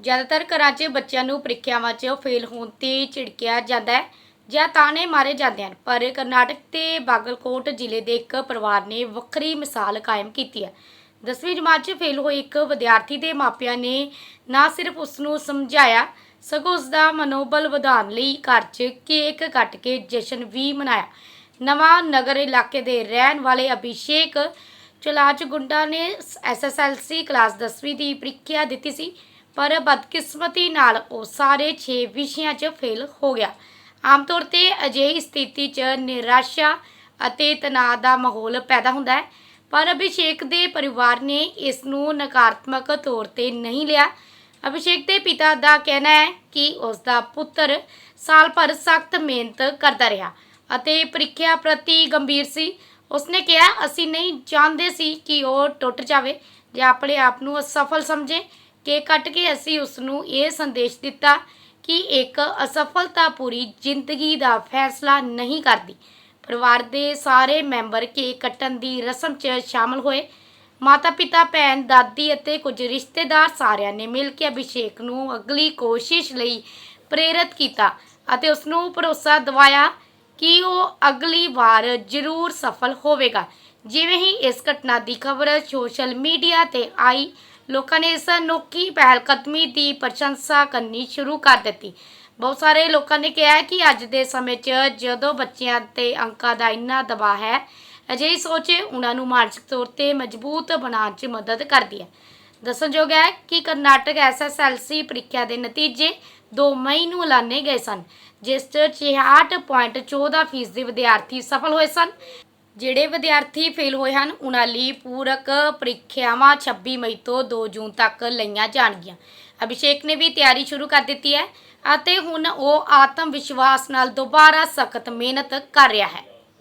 ਜ਼ਿਆਦਾਤਰ ਘਰਾਂ 'ਚ ਬੱਚਿਆਂ ਨੂੰ ਪ੍ਰੀਖਿਆਵਾਂ 'ਚ ਫੇਲ ਹੋਣ ਤੇ ਝਿੜਕਿਆ ਜਾਂਦਾ ਹੈ ਜਾਂ ਤਾਣੇ ਮਾਰੇ ਜਾਂਦੇ ਹਨ। ਪਰ ਕਰਨਾਟਕ ਤੇ ਬਾਗਲਕੋਟ ਜ਼ਿਲ੍ਹੇ ਦੇ ਇੱਕ ਪਰਿਵਾਰ ਨੇ ਵੱਖਰੀ ਮਿਸਾਲ ਕਾਇਮ ਕੀਤੀ ਹੈ। ਦਸਵੀਂ ਜਮਾਤ 'ਚ ਫੇਲ ਹੋਏ ਇੱਕ ਵਿਦਿਆਰਥੀ ਦੇ ਮਾਪਿਆਂ ਨੇ ਨਾ ਸਿਰਫ ਉਸ ਨੂੰ ਸਮਝਾਇਆ, ਸਗੋਂ ਉਸ ਦਾ ਮਨੋਬਲ ਵਧਾਉਣ ਲਈ ਘਰ 'ਚ ਕੇਕ ਕੱਟ ਕੇ ਜਸ਼ਨ ਵੀ ਮਨਾਇਆ। ਨਵਾਂ ਨਗਰ ਇਲਾਕੇ ਦੇ ਰਹਿਣ ਵਾਲੇ ਅਭਿਸ਼ੇਕ ਚਲਾਚ ਗੁੰਡਾ ਨੇ ਐਸਐਸਐਲਸੀ ਕਲਾਸ 10ਵੀਂ ਦੀ ਪ੍ਰੀਖਿਆ ਦਿੱਤੀ ਸੀ। ਪਰ ਬਦਕਿਸਮਤੀ ਨਾਲ ਉਹ ਸਾਰੇ 6 ਵਿਸ਼ਿਆਂ 'ਚ ਫੇਲ ਹੋ ਗਿਆ। ਆਮ ਤੌਰ ਤੇ ਅਜਿਹੀ ਸਥਿਤੀ 'ਚ ਨਿਰਾਸ਼ਾ ਅਤੇ ਤਣਾਅ ਦਾ ਮਾਹੌਲ ਪੈਦਾ ਹੁੰਦਾ ਹੈ, ਪਰ ਅਭਿਸ਼ੇਕ ਦੇ ਪਰਿਵਾਰ ਨੇ ਇਸ ਨੂੰ ਨਕਾਰਾਤਮਕ ਤੌਰ ਤੇ ਨਹੀਂ ਲਿਆ। ਅਭਿਸ਼ੇਕ ਦੇ ਪਿਤਾ ਦਾ ਕਹਿਣਾ ਹੈ ਕਿ ਉਸ ਦਾ ਪੁੱਤਰ ਸਾਲ ਭਰ ਸਖਤ ਮਿਹਨਤ ਕਰਦਾ ਰਿਹਾ ਅਤੇ ਪ੍ਰੀਖਿਆ ਪ੍ਰਤੀ ਗੰਭੀਰ ਸੀ। ਉਸਨੇ ਕਿਹਾ, ਅਸੀਂ ਨਹੀਂ ਚਾਹੁੰਦੇ ਸੀ ਕਿ ਉਹ ਟੁੱਟ ਜਾਵੇ, ਜਾਂ ਆਪਣੇ ਆਪ ਨੂੰ ਅਸਫਲ ਸਮਝੇ ਕੇਕ ਕੱਟ ਕੇ ਅਸੀਂ ਉਸ ਨੂੰ ਇਹ ਸੰਦੇਸ਼ ਦਿੱਤਾ ਕਿ ਇੱਕ ਅਸਫਲਤਾ ਪੂਰੀ ਜ਼ਿੰਦਗੀ ਦਾ ਫੈਸਲਾ ਨਹੀਂ ਕਰਦੀ। ਪਰਿਵਾਰ ਦੇ ਸਾਰੇ ਮੈਂਬਰ ਕੇਕ ਕੱਟਣ ਦੀ ਰਸਮ 'ਚ ਸ਼ਾਮਲ ਹੋਏ। ਮਾਤਾ ਪਿਤਾ ਭੈਣ, ਦਾਦੀ ਅਤੇ ਕੁਝ ਰਿਸ਼ਤੇਦਾਰ ਸਾਰਿਆਂ ਨੇ ਮਿਲ ਕੇ ਅਭਿਸ਼ੇਕ ਨੂੰ ਅਗਲੀ ਕੋਸ਼ਿਸ਼ ਲਈ ਪ੍ਰੇਰਿਤ ਕੀਤਾ ਅਤੇ ਉਸ ਨੂੰ ਭਰੋਸਾ ਦਿਵਾਇਆ ਕਿ ਉਹ ਅਗਲੀ ਵਾਰ ਜ਼ਰੂਰ ਸਫਲ ਹੋਵੇਗਾ। ਜਿਵੇਂ ਹੀ ਇਸ ਘਟਨਾ ਦੀ ਖਬਰ ਸੋਸ਼ਲ ਮੀਡੀਆ ਤੇ ਆਈ ਲੋਕਾਂ ਨੇ ਇਸ ਅਨੋਖੀ ਪਹਿਲਕਦਮੀ ਦੀ ਪ੍ਰਸ਼ੰਸਾ ਕਰਨੀ ਸ਼ੁਰੂ ਕਰ ਦਿੱਤੀ। ਬਹੁਤ ਸਾਰੇ ਲੋਕਾਂ ਨੇ ਕਿਹਾ ਹੈ ਕਿ ਅੱਜ ਦੇ ਸਮੇਂ 'ਚ ਜਦੋਂ ਬੱਚਿਆਂ ਤੇ ਅੰਕਾਂ ਦਾ ਇੰਨਾ ਦਬਾਅ ਹੈ, ਅਜਿਹੀ ਸੋਚ ਉਹਨਾਂ ਨੂੰ ਮਾਨਸਿਕ ਤੌਰ ਤੇ ਮਜ਼ਬੂਤ ਬਣਾਉਣ 'ਚ ਮਦਦ ਕਰਦੀ ਹੈ। ਦੱਸਣਯੋਗ ਹੈ ਕਿ ਕਰਨਾਟਕ ਐਸਐਸਐਲਸੀ ਪ੍ਰੀਖਿਆ ਦੇ ਨਤੀਜੇ 2 ਮਈ ਨੂੰ ਐਲਾਨੇ ਗਏ ਸਨ, ਜਿਸ 'ਚ 66.14% ਦੇ ਵਿਦਿਆਰਥੀ ਸਫਲ ਹੋਏ ਸਨ। ਜਿਹੜੇ ਵਿਦਿਆਰਥੀ ਫੇਲ ਹੋਏ ਹਨ, ਉਹਨਾਂ ਲਈ ਪੂਰਕ ਪ੍ਰੀਖਿਆਵਾਂ 26 ਮਈ ਤੋਂ 2 ਜੂਨ ਤੱਕ ਲਈਆਂ ਜਾਣਗੀਆਂ। ਅਭਿਸ਼ੇਕ ਨੇ ਵੀ ਤਿਆਰੀ ਸ਼ੁਰੂ ਕਰ ਦਿੱਤੀ ਹੈ ਅਤੇ ਹੁਣ ਉਹ ਆਤਮ ਵਿਸ਼ਵਾਸ ਨਾਲ ਦੁਬਾਰਾ ਸਖਤ ਮਿਹਨਤ ਕਰ ਰਿਹਾ ਹੈ।